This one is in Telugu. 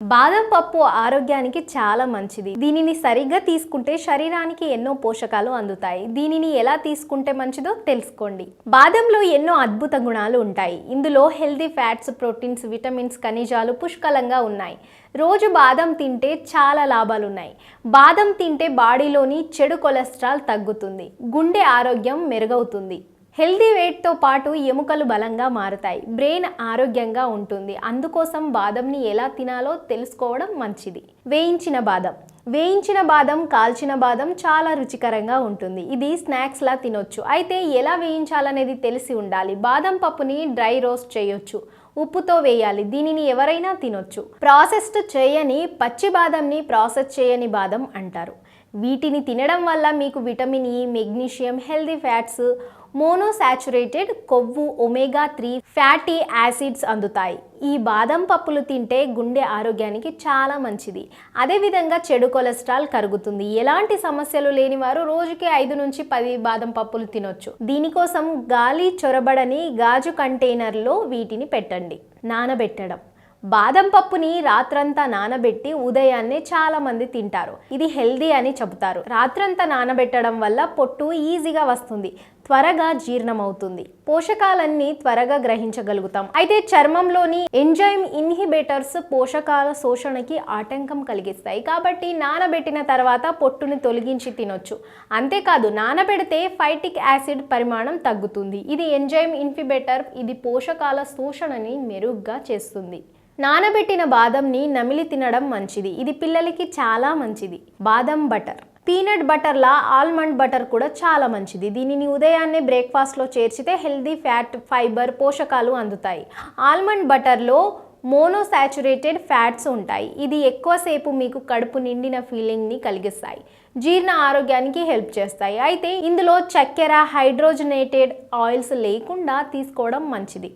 బాదం పప్పు ఆరోగ్యానికి చాలా మంచిది. దీనిని సరిగ్గా తీసుకుంటే శరీరానికి ఎన్నో పోషకాలు అందుతాయి. దీనిని ఎలా తీసుకుంటే మంచిదో తెలుసుకోండి. బాదంలో ఎన్నో అద్భుత గుణాలు ఉంటాయి. ఇందులో హెల్దీ ఫ్యాట్స్ ప్రోటీన్స్ విటమిన్స్ ఖనిజాలు పుష్కలంగా ఉన్నాయి. రోజు బాదం తింటే చాలా లాభాలు ఉన్నాయి. బాదం తింటే బాడీలోని చెడు కొలెస్ట్రాల్ తగ్గుతుంది. గుండె ఆరోగ్యం మెరుగవుతుంది. హెల్దీ వెయిట్తో పాటు ఎముకలు బలంగా మారుతాయి. బ్రెయిన్ ఆరోగ్యంగా ఉంటుంది. అందుకోసం బాదంని ఎలా తినాలో తెలుసుకోవడం మంచిది. వేయించిన బాదం. వేయించిన బాదం కాల్చిన బాదం చాలా రుచికరంగా ఉంటుంది. ఇది స్నాక్స్లా తినొచ్చు. అయితే ఎలా వేయించాలనేది తెలిసి ఉండాలి. బాదం పప్పుని డ్రై రోస్ట్ చేయొచ్చు. ఉప్పుతో వేయాలి. దీనిని ఎవరైనా తినొచ్చు. ప్రాసెస్డ్ చేయని పచ్చి బాదంని ప్రాసెస్ చేయని బాదం అంటారు. వీటిని తినడం వల్ల మీకు vitamin E magnesium healthy fats monounsaturated కొవ్వు ఒమేగా త్రీ ఫ్యాటీ యాసిడ్స్ అందుతాయి. ఈ బాదం పప్పులు తింటే గుండె ఆరోగ్యానికి చాలా మంచిది. అదేవిధంగా చెడు కొలెస్ట్రాల్ కరుగుతుంది. ఎలాంటి సమస్యలు లేని వారు రోజుకి ఐదు నుంచి పది బాదం పప్పులు తినొచ్చు. దీనికోసం గాలి చొరబడని గాజు కంటైనర్లో వీటిని పెట్టండి. నానబెట్టడం. బాదం పప్పుని రాత్రంతా నానబెట్టి ఉదయాన్నే చాలా మంది తింటారు. ఇది హెల్దీ అని చెబుతారు. రాత్రంతా నానబెట్టడం వల్ల పొట్టు ఈజీగా వస్తుంది. త్వరగా జీర్ణమవుతుంది. పోషకాలన్నీ త్వరగా గ్రహించగలుగుతాం. అయితే చర్మంలోని ఎంజైమ్ ఇన్హిబేటర్స్ పోషకాల శోషణకి ఆటంకం కలిగిస్తాయి. కాబట్టి నానబెట్టిన తర్వాత పొట్టుని తొలగించి తినొచ్చు. అంతేకాదు నానబెడితే ఫైటిక్ యాసిడ్ పరిమాణం తగ్గుతుంది. ఇది ఎంజైమ్ ఇన్ఫిబేటర్ ఇది పోషకాల శోషణని మెరుగ్గా చేస్తుంది. నానబెట్టిన బాదంని నమిలి తినడం మంచిది. ఇది పిల్లలకి చాలా మంచిది. బాదం బటర్. పీనట్ బటర్లా ఆల్మండ్ బటర్ కూడా చాలా మంచిది. దీనిని ఉదయాన్నే బ్రేక్ఫాస్ట్లో చేర్చితే హెల్దీ ఫ్యాట్ ఫైబర్ పోషకాలు అందుతాయి. ఆల్మండ్ బటర్లో మోనోసాచురేటెడ్ ఫ్యాట్స్ ఉంటాయి. ఇది ఎక్కువసేపు మీకు కడుపు నిండిన ఫీలింగ్ని కలిగిస్తాయి. జీర్ణ ఆరోగ్యానికి హెల్ప్ చేస్తాయి. అయితే ఇందులో చక్కెర హైడ్రోజనేటెడ్ ఆయిల్స్ లేకుండా తీసుకోవడం మంచిది.